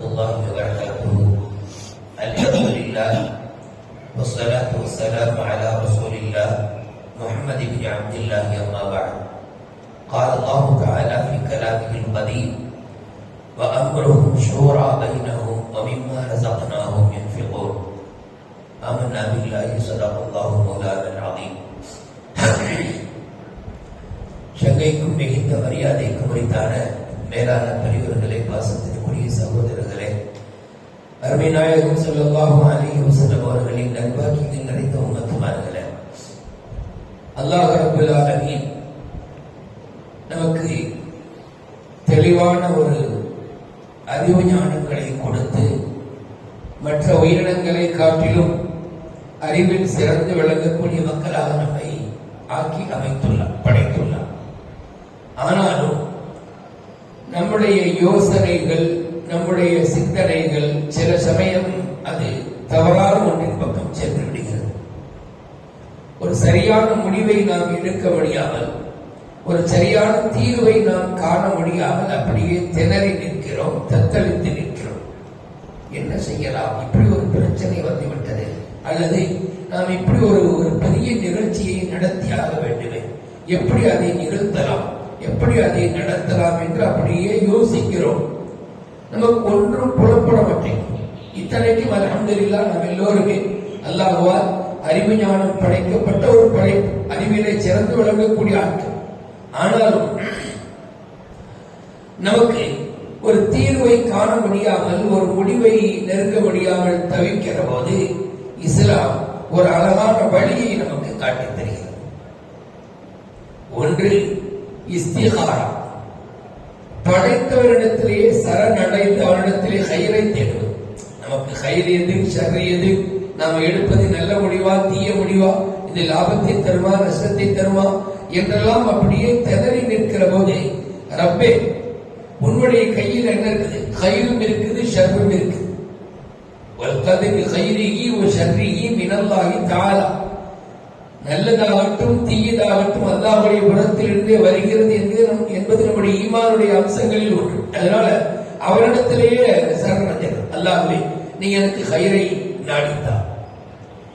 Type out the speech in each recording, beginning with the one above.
الله وبركاته الحمد لله والصلاة والسلام على رسول الله محمد بن عبد الله أما بعد قال الله تعالى في كلامه القديم وأمرهم شورى بينهم ومما رزقناهم ينفقون آمنا بالله صدق الله مولانا العظيم சங்கைக்கும் மிகுந்த மரியாதைக்கும் உரித்தான மேலான பெரியவர்களே பாசத்திற்குரிய சகோதரர்களே அருமை செல்லவாகும் ஸல்லல்லாஹு செல்லும் அவர்களின் நல்வாக்கியங்கள் நிறைந்த உம்மத்துமார்களே அல்லாஹ் ரப்பல் நமக்கு தெளிவான ஒரு அறிவு ஞானங்களை கொடுத்து மற்ற உயிரினங்களை காட்டிலும் அறிவில் சிறந்து விளங்கக்கூடிய மக்களாக நம்மை ஆக்கி அமைத்துள்ளார் படைத்துள்ளார். ஆனாலும் நம்முடைய யோசனைகள் நம்முடைய சிந்தனைகள் சில சமயம் அது தவறான ஒன்றின் பக்கம் சென்று விடுகிறது ஒரு சரியான முடிவை நாம் எடுக்க முடியாமல் ஒரு சரியான தீர்வை நாம் காண முடியாமல் அப்படியே திணறி நிற்கிறோம் தத்தளித்து நிற்கிறோம். என்ன செய்யலாம்? இப்படி ஒரு பிரச்சனை வந்துவிட்டது. அல்லது நாம் இப்படி ஒரு ஒரு பெரிய நிகழ்ச்சியை நடத்தியாக வேண்டுமே. எப்படி அதை நிகழ்த்தலாம்? எப்படி அதை நடத்தலாம் என்று அப்படியே யோசிக்கிறோம். நமக்கு ஒன்றும் புலப்பட மாட்டேங்குது இத்தனைக்கும் அலமதுல்லா நாம் எல்லோருமே அல்லாஹுவால் அறிவு ஞானம் படைக்கப்பட்ட ஒரு படை அறிவிலே சிறந்து விளங்கக்கூடிய ஆட்கள் ஆனாலும் நமக்கு ஒரு தீர்வை காண முடியாமல் ஒரு முடிவை நெருங்க முடியாமல் தவிக்கிற போது இஸ்லாம் ஒரு அழகான வழியை நமக்கு காட்டி தருகிறது. ஒன்று இஸ்திகாரம். படைத்தவரிடத்திலேயே சரணடைந்து அவரிடத்திலே கயிறை தேடுவது. நமக்கு கயிறு எது சரி எது? நாம் எடுப்பது நல்ல முடிவா தீய முடிவா? இது லாபத்தை தருமா நஷ்டத்தை தருமா? என்றெல்லாம் அப்படியே திணறி நிற்கிற போது ரப்பே உன்னுடைய கையில் என்ன இருக்குது? கயிறும் இருக்குது ஷர்ரும் இருக்குது. வல்கதிரி கைரிகி ஒரு ஷர்ரிகி மினல்லாகி தாளா. நல்லதாகட்டும் தீயதாகட்டும் அல்லாஹுடைய புறத்திலிருந்தே வருகிறது என்று என்பது நம்முடைய ஈமானுடைய அம்சங்களில் ஒன்று. அதனால அவரிடத்திலேயே சரணடைகிறது அல்லாஹ்வே நீ எனக்கு கயிறை நாடித்தா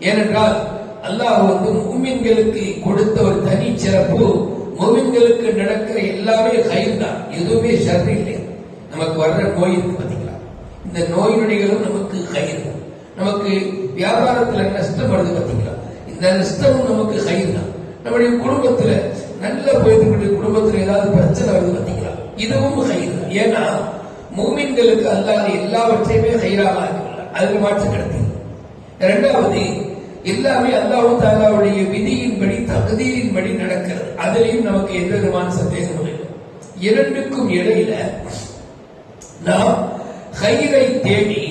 ஏனென்றால் அல்லாஹ் வந்து மூமின்களுக்கு கொடுத்த ஒரு தனி சிறப்பு மூமின்களுக்கு நடக்கிற எல்லாமே கயிறு தான். எதுவுமே சரண இல்லை. நமக்கு வர்ற நோய் இருக்கு பார்த்தீங்களா இந்த நோய் நொடிகளும் நமக்கு கயிறு நமக்கு வியாபாரத்துல நஷ்டம் வருது இந்த நஷ்டமும் நமக்கு கயிறு தான் நம்முடைய குடும்பத்துல நல்ல போயிட்டு குடும்பத்துல ஏதாவது பிரச்சனை வருது பாத்தீங்களா? இதுவும் கயிறு தான் ஏன்னா மூமின்களுக்கு அல்லாத எல்லாவற்றையுமே கயிறாக ஆக்கியுள்ளார் அதுக்கு மாற்று கிடைத்தது இரண்டாவது எல்லாமே அல்லாஹு தாலாவுடைய விதியின்படி தகுதியின்படி நடக்கிறது. அதிலையும் நமக்கு எந்த விதமான சந்தேகம் இல்லை. இரண்டுக்கும் இடையில நாம் ஹைரை தேடி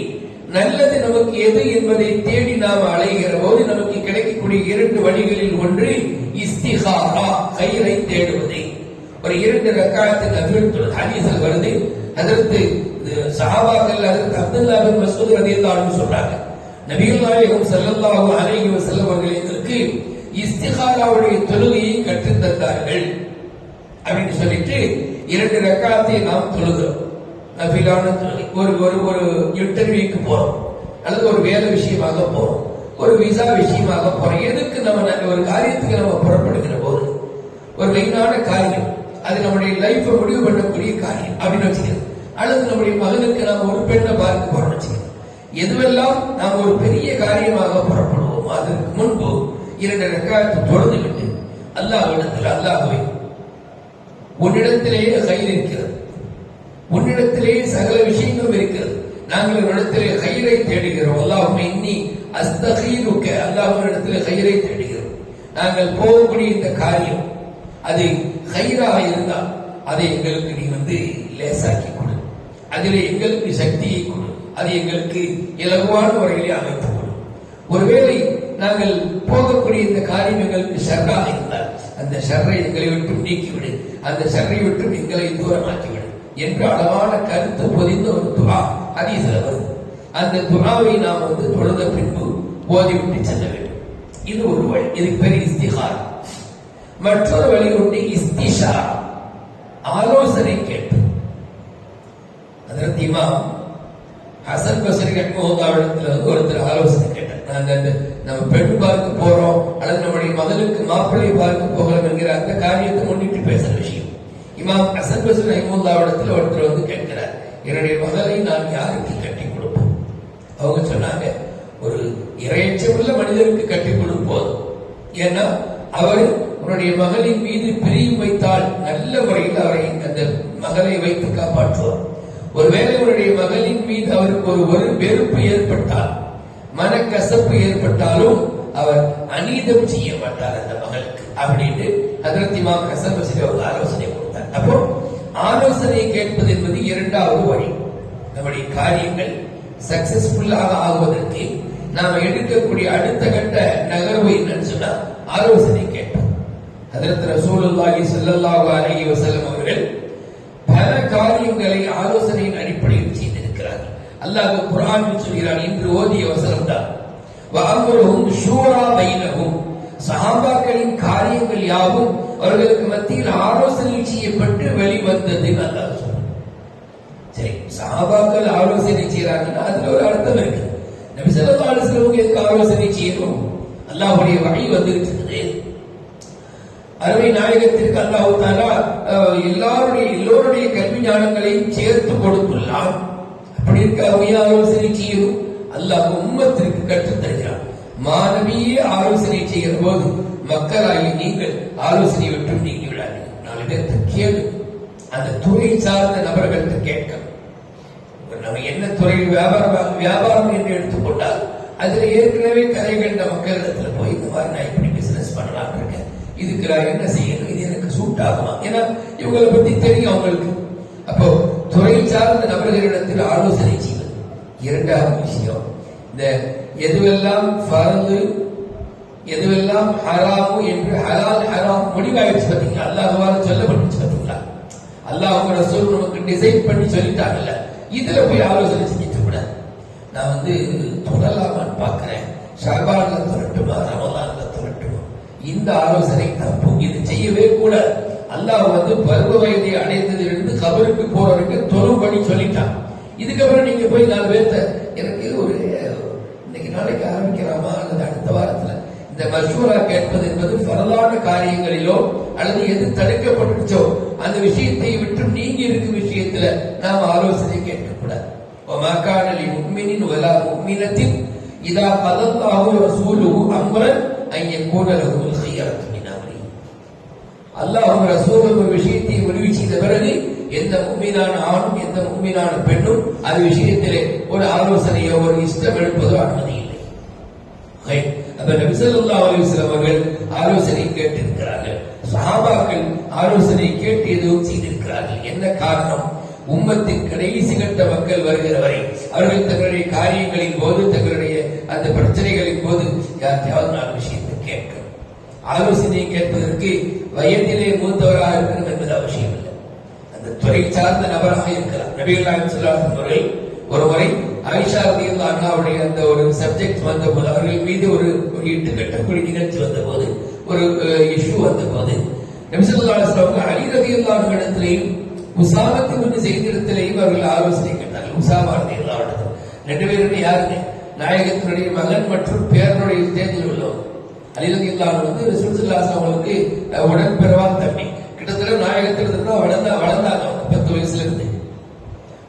நல்லது நமக்கு எது என்பதை தேடி நாம் அலைகிற போது நமக்கு கிடைக்கக்கூடிய இரண்டு வழிகளில் ஒன்று இஸ்திஹாரா கயிறை தேடுவதை. ஒரு இரண்டு ரக்காயத்து நபில் ஹதீஸில் வருது. அதற்கு சஹாபாக்கள் அதற்கு அப்துல்லா பின் மசூத் ரதியல்லாஹு சொல்றாங்க நபிகள் நாயகம் ஸல்லல்லாஹு அலைஹி வஸல்லம் அவர்கள் எங்களுக்கு இஸ்திகாராவுடைய தொழுகையை கற்றுத் தந்தார்கள் அப்படின்னு சொல்லிட்டு இரண்டு ரக்காத்தை நாம் தொழுகிறோம். ஒரு ஒரு ஒரு இன்டர்வியூக்கு போறோம். அல்லது ஒரு வேலை விஷயமாக போறோம். ஒரு விசா விஷயமாக போறோம். எதுக்கு நம்ம ஒரு காரியத்துக்கு நம்ம புறப்படுகிற போது? ஒரு மெயினான காரியம். அது நம்முடைய லைஃபை முடிவு பண்ணக்கூடிய காரியம். அப்படின்னு வச்சுக்கிறோம் அல்லது நம்முடைய மகனுக்கு நாம் ஒரு பெண்ணை பார்க்க போறோம் வச்சுக்கிறோம் எதுவெல்லாம் நாம் ஒரு பெரிய காரியமாக புறப்படுவோம் அதற்கு முன்பு இரண்டு ரக்காயத்தை தொடர்ந்து விட்டு அல்லாஹ்விடத்தில் அல்லாஹ்வை உன்னிடத்திலேயே கயிறு இருக்கிறது உன்னிடத்திலேயே சகல விஷயங்களும் இருக்கிறது. நாங்கள் உன்னிடத்திலே கயிறை தேடுகிறோம். அல்லாஹும் இன்னி அஸ்தகீருக்க அல்லாஹ்விடத்திலே கயிறை தேடுகிறோம். நாங்கள் போகக்கூடிய இந்த காரியம் அது கயிறாக இருந்தால் அதை எங்களுக்கு நீ வந்து லேசாக்கி கொடு. அதிலே எங்களுக்கு சக்தியை கொடு. அது எங்களுக்கு இலகுவான முறையிலே அமைத்து கொடு. ஒருவேளை நாங்கள் போகக்கூடிய இந்த காரியம் எங்களுக்கு ஷர்ராக இருந்தால் அந்த ஷர்ரை எங்களை விட்டு நீக்கிவிடு. அந்த ஷர்ரை விட்டு எங்களை தூரமாக்கிவிடு. என்று அழகான கருத்து பொதிந்த ஒரு துகா ஹதீஸ்ல வரும் அந்த துவாவை நாம் வந்து தொழுத பின்பு ஓதிவிட்டு செல்ல வேண்டும். இது ஒரு வழி இதுக்கு பெரிய இஸ்திகாரம் மற்றொரு வழி உண்டு இஸ்திஷா ஆலோசனை கேட்டு அதற்கு இமாம் ஹசன் பசரி ரஹ்மஹுல்லாவிடத்துல வந்து ஒருத்தர் ஆலோசனை கேட்டார். நாங்கள் அந்த நம்ம பெண் பார்க்க போறோம் அல்லது நம்முடைய மகனுக்கு மாப்பிள்ளை பார்க்க போகிறோம் என்கிற அந்த காரியத்தை முன்னிட்டு பேசுற விஷயம். இமாம் ஹசன் பசரி ரஹ்மஹுல்லாவிடத்துல ஒருத்தர் வந்து கேட்கிறார் என்னுடைய மகளை நான் யாருக்கு கட்டி கொடுப்போம்? அவங்க சொன்னாங்க ஒரு இறையச்சமுள்ள மனிதருக்கு கட்டி கொடுப்போம் ஏன்னா அவர் உன்னுடைய மகளின் மீது பிரியும் வைத்தால் நல்ல முறையில் அவரை அந்த மகளை வைத்து காப்பாற்றுவார். ஒருவேளை உன்னுடைய மகளின் மீது அவருக்கு ஒரு ஒரு வெறுப்பு ஏற்பட்டால் மனக்கசப்பு ஏற்பட்டாலும் அவர் அநீதம் செய்ய மாட்டார் அந்த மகளுக்கு. அப்படின்னு அதற்கிமா கசபசில அவங்க ஆலோசனை கொடுத்தார். அப்போ ஆலோசனை கேட்பது என்பது இரண்டாவது வழி. நம்முடைய காரியங்கள் சக்சஸ்ஃபுல்லாக ஆகுவதற்கு நாம் எடுக்கக்கூடிய அடுத்த கட்ட நகர்வு என்னன்னு சொன்னா ஆலோசனை கேட்போம் அதற்கு ரசூலுல்லாஹி ஸல்லல்லாஹு அலைஹி வஸல்லம் அவர்கள் பல காரியங்களை ஆலோசனையின் அடிப்படையில் செய்திருக்கிறார்கள். அல்லாஹ் குர்ஆனில் சொல்கிறான் இன்று ஓதிய வசனம் தான் வஅம்ருஹும் ஷூரா பைனஹும் சஹாபாக்களின் காரியங்கள் யாவும் அவர்களுக்கு மத்தியில் ஆலோசனை செய்யப்பட்டு வெளிவந்தது நல்லா சரி சஹாபாக்கள் ஆலோசனை செய்யறாங்கன்னா அதுல ஒரு அர்த்தம் இருக்கு. நபி ஸல்லல்லாஹு ஆலோசனை செய்யணும்? அல்லாஹுடைய வழி வந்திருக்கிறது. அருமை நாயகத்திற்கு அல்லாஹு தாலா எல்லாருடைய எல்லோருடைய கல்வி ஞானங்களையும் சேர்த்து கொடுத்துள்ளான். அப்படி இருக்க அவங்க ஆலோசனை செய்யணும்? அல்லாஹ் உம்மத்திற்கு கற்றுத்தருகிறார் மாணவியே ஆலோசனை செய்கிற போது மக்களாகி நீங்கள் ஆலோசனை விட்டும் நீங்கி விடாதீங்க நாலு பேர்த்த கேளு அந்த துறை சார்ந்த நபர்கள்ட்ட கேட்கணும். நம்ம என்ன துறையில் வியாபாரம் வியாபாரம் என்று எடுத்துக்கொண்டால் அதுல ஏற்கனவே கதை கண்ட மக்களிடத்துல போய் இந்த மாதிரி நான் இப்படி பிசினஸ் பண்ணலாம் இருக்கேன். இதுக்கு நான் என்ன செய்யணும்? இது எனக்கு சூட் ஆகுமா? ஏன்னா இவங்களை பத்தி தெரியும் அவங்களுக்கு. அப்போ துறை சார்ந்த நபர்களிடத்தில் ஆலோசனை செய்வது இரண்டாவது விஷயம். இந்த எதுவெல்லாம் பரந்து எதுவெல்லாம் ஹராமு என்று ஹலால் ஹராம் முடிவாயிடுச்சு பாத்தீங்களா? அல்லாஹ்வால சொல்லப்பட்டுச்சு பார்த்தீங்களா அல்லாஹ் அவங்க ரசூல் நமக்கு டிசைன் பண்ணி சொல்லிட்டாங்கல்ல. இதுல போய் ஆலோசனை செஞ்சுட்டு கூடாது. நான் வந்து தொடலாமான்னு பாக்குறேன். ஷாபான்ல திரட்டுமா? ரமலான்ல திரட்டுமா? இந்த ஆலோசனை தப்பு இது செய்யவே கூடாது. அல்லாஹ் வந்து பருவ வயதை அடைந்ததிலிருந்து கபருக்கு போறவருக்கு தொழும்படி சொல்லிட்டான். இதுக்கப்புறம் நீங்க போய் நாலு பேர்த்த எனக்கு ஒரு நாளைக்கு ஆரம்பிக்கலாமா? அல்லது அடுத்த வாரத்துல? இந்த மசூரா கேட்பது என்பது பரலான காரியங்களிலோ அல்லது எது தடுக்கப்பட்டுச்சோ அந்த விஷயத்தை விட்டு நீங்க இருக்கும் விஷயத்துல நாம் ஆலோசனை கேட்கக்கூடாது. ஒமாக்கானலி உண்மையின் வலா உண்மினத்தின் இதா கதல்லாஹு ரசூலு அம்பரன் ஐய கூடலகு செய்யாது அல்லாஹ் ரசூல் ஒரு விஷயத்தை முடிவு செய்த பிறகு எந்த உண்மையான ஆணும் எந்த உண்மையான பெண்ணும் அது விஷயத்திலே ஒரு ஆலோசனையோ ஒரு இஷ்டம் எழுப்பதோ அனுமதி அப்ப நபி ஸல்லல்லாஹு அவர்கள் ஆலோசனை கேட்டிருக்கிறார்கள். சஹாபாக்கள் ஆலோசனை கேட்டு எதுவும் செய்திருக்கிறார்கள். என்ன காரணம்? உம்மத்தின் கடைசி கட்ட மக்கள் வருகிற வரை அவர்கள் தங்களுடைய காரியங்களின் போது தங்களுடைய அந்த பிரச்சனைகளின் போது யாருக்கையாவது நாலு விஷயத்தை கேட்கணும். ஆலோசனை கேட்பதற்கு வயதிலே மூத்தவராக இருக்கணும் என்பது அவசியம் இல்லை அந்த துறை சார்ந்த நபராக இருக்கலாம். நபிகள் நாயகம் அவர்கள் ஒரு முறை ஆயிஷா ரலியல்லாஹு அண்ணாவுடைய அந்த ஒரு சப்ஜெக்ட் வந்த போது அவர்கள் மீது ஒரு ஒரு இட்டு கட்டக்கூடிய நிகழ்ச்சி வந்தபோது ஒரு இஷ்யூ வந்த போது ஸல்லல்லாஹு அலி ரலியல்லாஹு அன்ஹு இடத்திலேயும் உசாமத்து அவர்கள் ஆலோசனை கேட்டார்கள். உசாமா ரலியல்லாஹு அன்ஹு ரெண்டு பேருமே யாருங்க? நாயகத்தினுடைய மகன் மற்றும் பேரனுடைய தேர்தல் உள்ளவர். அலி ரலியல்லாஹு வந்து ரசூல் அவங்களுக்கு உடன்பிறவா தம்பி. கிட்டத்தட்ட நாயகத்தில் வளர்ந்தா வளர்ந்தாங்க பத்து வயசுல இருந்து.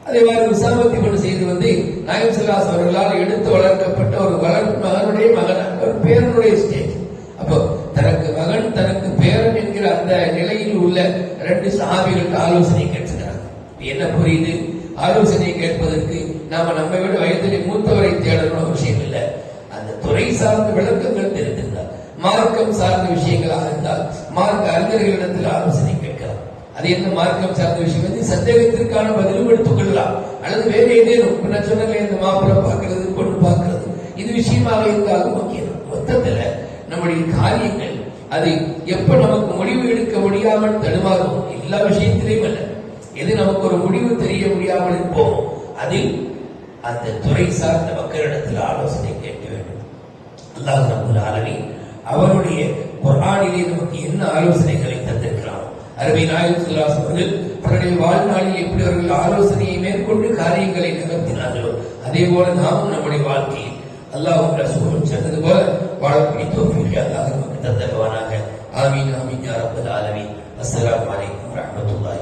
அதே மாதிரி உசாமத்தி பண்ண செய்து வந்து நாயம் சிலாஸ் அவர்களால் எடுத்து வளர்க்கப்பட்ட ஒரு வளர்ப்பு மகனுடைய மகன் ஒரு பேரனுடைய ஸ்டேஜ் அப்போ தனக்கு மகன் தனக்கு பேரன் என்கிற அந்த நிலையில் உள்ள ரெண்டு சஹாபிகளுக்கு ஆலோசனை கேட்டுக்கிறாங்க என்ன புரியுது? ஆலோசனை கேட்பதற்கு நாம நம்மை விட வயதிலே மூத்தவரை தேடணும் விஷயம் இல்லை. அந்த துறை சார்ந்த விளக்கங்கள் தெரிந்திருந்தால் மார்க்கம் சார்ந்த விஷயங்களாக இருந்தால் மார்க்க அறிஞர்களிடத்தில் ஆலோசனை அது என்ன மார்க்கம் சார்ந்த விஷயம்? வந்து சந்தேகத்திற்கான பதிலும் எடுத்துக்கொள்ளலாம் அல்லது வேற ஏதேனும் நான் சொன்னேன் இந்த மாப்பிளம் பார்க்கிறது பொண்ணு பார்க்கறது. இது விஷயமாக இருந்தாலும் முக்கியம் மொத்தத்தில் நம்முடைய காரியங்கள் அது எப்ப நமக்கு முடிவு எடுக்க முடியாமல் தடுமாறும் எல்லா விஷயத்திலையும் அல்ல. எது நமக்கு ஒரு முடிவு தெரிய முடியாமல் இருப்போம் அதில் அந்த துறை சார்ந்த மக்களிடத்தில் ஆலோசனை கேட்க வேண்டும். அல்லாஹ் ரப்பல் ஆலமீன் அவருடைய குரானிலே நமக்கு என்ன ஆலோசனைகளை தந்திருக்கிறார் அருமை நாயகம் ஸல்லல்லாஹு அவர்கள் தன்னுடைய வாழ்நாளில் எப்படி அவர்கள் ஆலோசனையை மேற்கொண்டு காரியங்களை நகர்த்தினார்களோ அதே போல நாமும் நம்முடைய வாழ்க்கையில் அல்லாஹ் ரசூலும் சொன்னது போல வாழக்கூடிய தோஃபிக்கு அல்லாஹ் நமக்கு தந்தருவானாக. ஆமீன் ஆமீன் யா ரப்பல் ஆலமீன். அஸ்ஸலாமு அலைக்கும் வரஹ்மத்துல்லாஹி